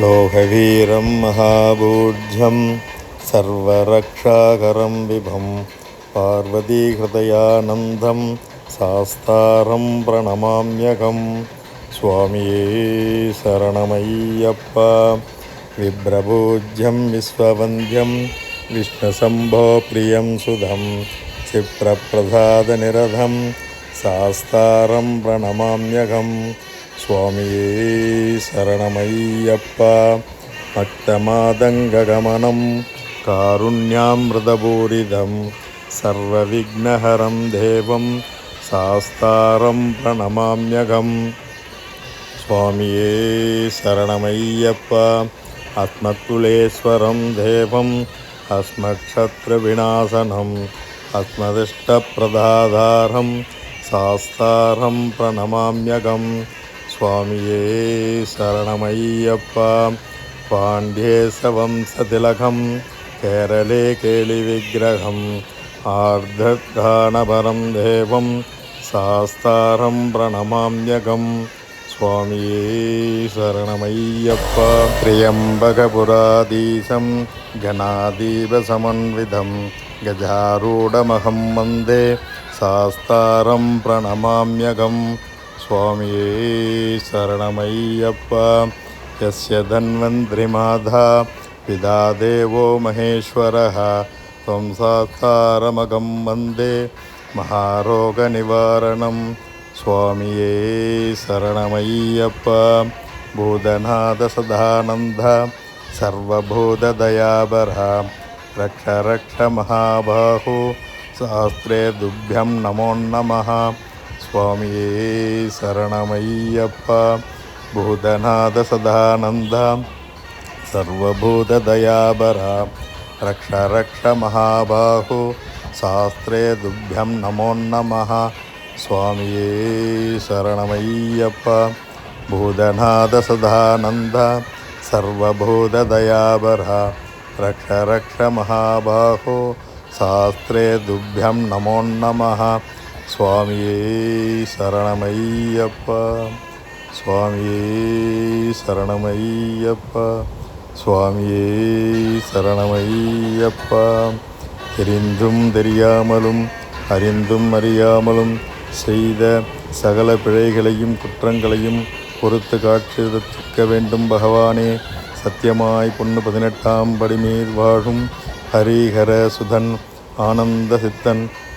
लोकवीरं महाबूढ्यं सर्वरक्षाकरं विभं पार्वतीहृदयानन्दं शास्तारं प्रणमाम्यकं स्वामिये शरणमय्यप्पा विभ्रपूज्यं विश्ववन्द्यं विष्णुशम्भो प्रियं सुधं क्षिप्रप्रसादनिरधं शास्तारं प्रणमाम्यकम् சுவாமியே சரணமையப்பா பக்தமாதங்ககமனம் காருண்யாமிருதபூரிதம் சர்வவிக்னஹரம் தேவம் சாஸ்தாரம் பிரணமாம்யகம் சுவாமியே சரணமையப்பா அஸ்மத்துலேஸ்வரம் தேவம் अस्मत्क्षत्रविनाशनम् अस्मदिष्टप्रदाधारं சாஸ்தாரம் பிரணமாம்யகம் சுவாமியே சரணமையப்பா पाण्ड्येशवंशतिलकं केरले केलिविग्रहम् आर्धगानपरं देवं शास्तारं प्रणमाम्यकं स्वामिये शरणमय्यप्पा त्र्यम्बकपुराधीशं घनादीपसमन्वितं गजारूढमहं वन्दे शास्तारं प्रणमाम्यकम् சுவாமியே சரணமையப்பா यस्य धन्वन्त्रिमाधा पिता देवो महेश्वरः त्वं सास्तारमगं वन्दे महारोगनिवारणं स्वामिये शरणमय्यप्पा भूतनाथसदानन्द सर्वभूतदयाबर रक्ष रक्ष महाबाहु शास्त्रे तुभ्यं नमो नमः சுவாமியே சரணமையப்பா பூதநாத சதானந்த சர்வபூததயாபரா ரக்ஷ ரக்ஷ மகாபாஹு சாஸ்திரே துப்பியம் நமோ நம சுவாமியே சரணமையப்பா பூதநாத சதானந்த சர்வபூததயாபரா ரக்ஷ ரக்ஷ மகாபாஹு சாஸ்திரே துப்பியம் நமோ நமः சுவாமியே சரணமையப்பா. சுவாமியே சரணமையப்பா. சுவாமியே சரணமையப்பா. தெரிந்தும் தெரியாமலும் அறிந்தும் அறியாமலும் செய்த சகல பிழைகளையும் குற்றங்களையும் பொறுத்து காட்சிக்க வேண்டும் பகவானே. சத்தியமாய் பொண்ணு பதினெட்டாம் படிமீர் வாழும் ஹரிஹர சுதன் ஆனந்த சித்தன்